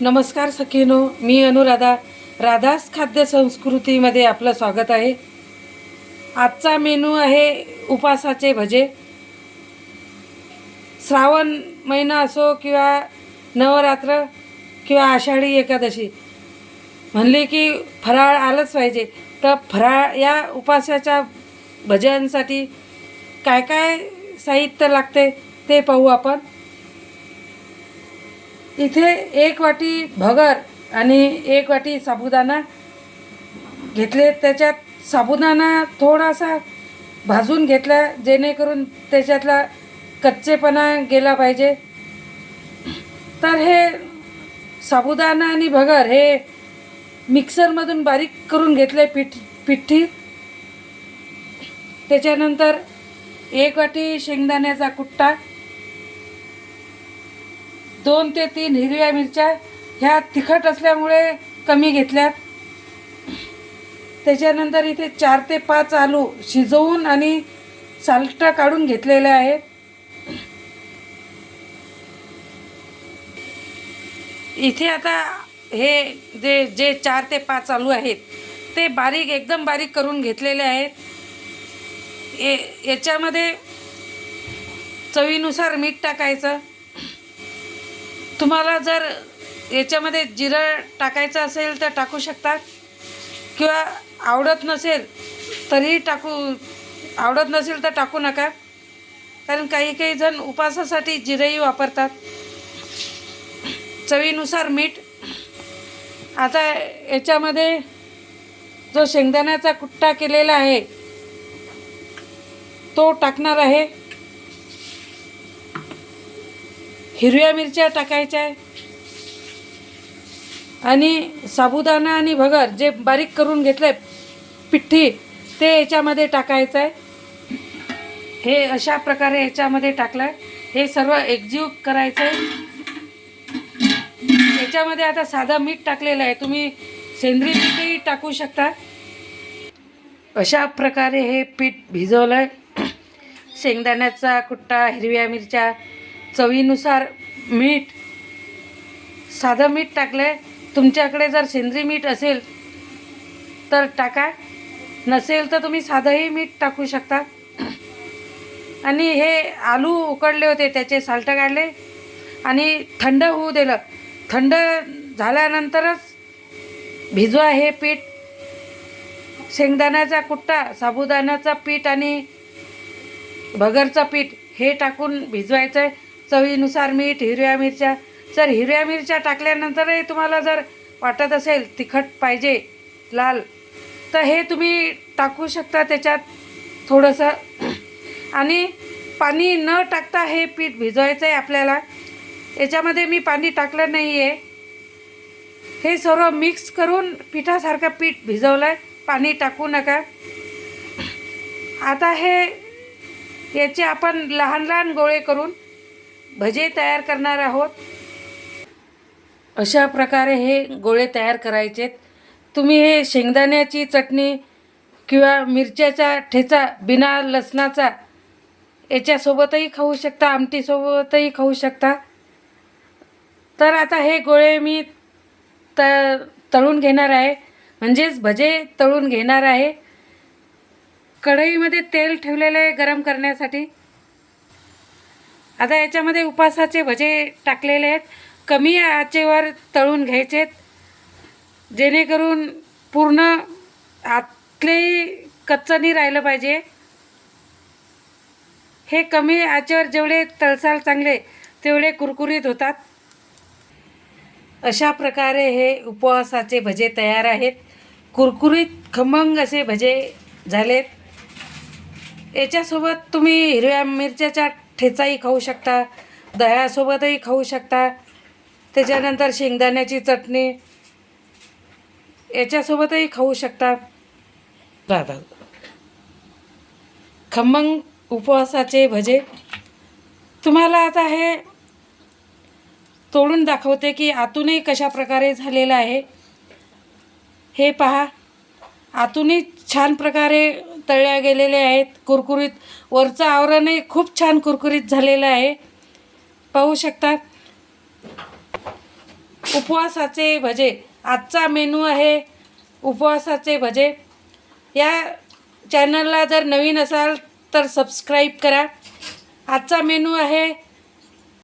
नमस्कार सखीनो मी अनुराधा. राधास खाद्य संस्कृतीमध्ये आपलं स्वागत आहे. आजचा मेनू आहे उपासाचे भजे. श्रावण महिना असो किंवा नवरात्र किंवा आषाढी एकादशी. म्हणले की फराळ आलंच पाहिजे. तर फराळ या उपासाच्या भज्यांसाठी काय काय साहित्य लागते ते पाहू आपण. इथे एक वाटी भगर आणि एक वाटी साबुदाणा घेतले. त्याच्यात साबुदाणा थोडासा भाजून घेतला जेणेकरून त्याच्यातला कच्चेपणा गेला पाहिजे. तर हे साबुदाणा आणि भगर हे मिक्सरमधून बारीक करून घेतले पिठ पिठ्ठी. त्याच्यानंतर एक वाटी शेंगदाण्याचा कुट्टा. दोन ते तीन हिरव्या मिरच्या ह्या तिखट असल्यामुळे कमी घेतल्यात. त्याच्यानंतर इथे चार ते पाच आलू शिजवून आणि साल्ट काढून घेतलेले आहेत. इथे आता हे जे जे चार ते पाच आलू आहेत ते बारीक एकदम बारीक करून घेतलेले आहेत. ए याच्यामध्ये चवीनुसार मीठ टाकायचं. तुम्हाला जर याच्यामध्ये जिरं टाकायचं असेल तर टाकू शकता. किंवा आवडत नसेल तरीही टाकू आवडत नसेल तर टाकू नका. कारण काही काही जण उपासासाठी जिरंही वापरतात. चवीनुसार मीठ. आता याच्यामध्ये जो शेंगदाण्याचा कुट्टा केलेला आहे तो टाकणार आहे. हिरव्या मिरच्या टाकायच्या आहे. आणि साबुदाणा आणि भगर जे बारीक करून घेतलं आहे पिठ्ठी ते याच्यामध्ये टाकायचं आहे. हे अशा प्रकारे याच्यामध्ये टाकलं आहे हे सर्व एकजीव करायचं आहे. याच्यामध्ये आता साधं मीठ टाकलेलं आहे. तुम्ही सेंद्रिय मीठही टाकू शकता. अशा प्रकारे हे पीठ भिजवलं आहे शेंगदाण्याचा कुट्टा हिरव्या मिरच्या चवीनुसार मीठ साधं मीठ टाकलं आहे तुमच्याकडे जर सेंद्रिय मीठ असेल तर टाका. नसेल तर तुम्ही साधंही मीठ टाकू शकता. आणि हे आलू उकडले होते त्याचे साल्ट काढले. आणि थंड होऊ दिलं. थंड झाल्यानंतरच भिजवा हे पीठ. शेंगदाण्याचा कुट्टा साबुदाण्याचा पीठ आणि भगरचं पीठ हे टाकून भिजवायचं आहे चवीनुसार मीठ हिरव्या मिरच्या. जर हिरव्या मिरच्या टाकल्यानंतरही तुम्हाला जर वाटत असेल तिखट पाहिजे लाल तर हे तुम्ही टाकू शकता त्याच्यात थोडंसं. आणि पाणी न टाकता हे पीठ भिजवायचं आहे आपल्याला. याच्यामध्ये मी पाणी टाकलं नाही आहे हे सर्व मिक्स करून पिठासारखं पीठ भिजवलं आहे पाणी टाकू नका. आता हे याचे आपण लहान लहान गोळे करून भजे तयार करणार आहोत. अशा प्रकारे हे गोळे तयार करायचेत तुम्ही हे शेंगदाण्याची चटणी किंवा मिरच्याचा ठेचा बिना लसणाचा याच्यासोबतही खाऊ शकता आमटीसोबतही खाऊ शकता. तर आता हे गोळे मी त तळून घेणार आहे. म्हणजेच भजे तळून घेणार आहे. कढईमध्ये तेल ठेवलेलं आहे गरम करण्यासाठी. आता याच्यामध्ये उपासाचे भजे टाकलेले आहेत. कमी आचेवर तळून घ्यायचेत जेणेकरून पूर्ण आतलेही कच्चं नाही राहिलं पाहिजे. हे कमी आचेवर जेवढे तळसाल चांगले तेवढे कुरकुरीत होतात. अशा प्रकारे हे उपवासाचे भजे तयार आहेत. कुरकुरीत खमंग असे भजे झालेत. याच्यासोबत तुम्ही हिरव्या मिरच्याच्या ठेचाही खाऊ शकता दह्यासोबतही खाऊ शकता. त्याच्यानंतर शेंगदाण्याची चटणी याच्यासोबतही खाऊ शकता. दादा खमंग उपवासाचे भजे. तुम्हाला आता हे तोडून दाखवते की आतूनही कशा प्रकारे झालेलं आहे. हे पहा आतूनही छान प्रकारे तळल्या गेलेले आहेत. कुरकुरीत वरचं आवरणही खूप छान कुरकुरीत झालेलं आहे. पाहू शकता. उपवासाचे भजे. आजचा मेनू आहे उपवासाचे भजे. या चॅनलला जर नवीन असाल तर सबस्क्राईब करा. आजचा मेनू आहे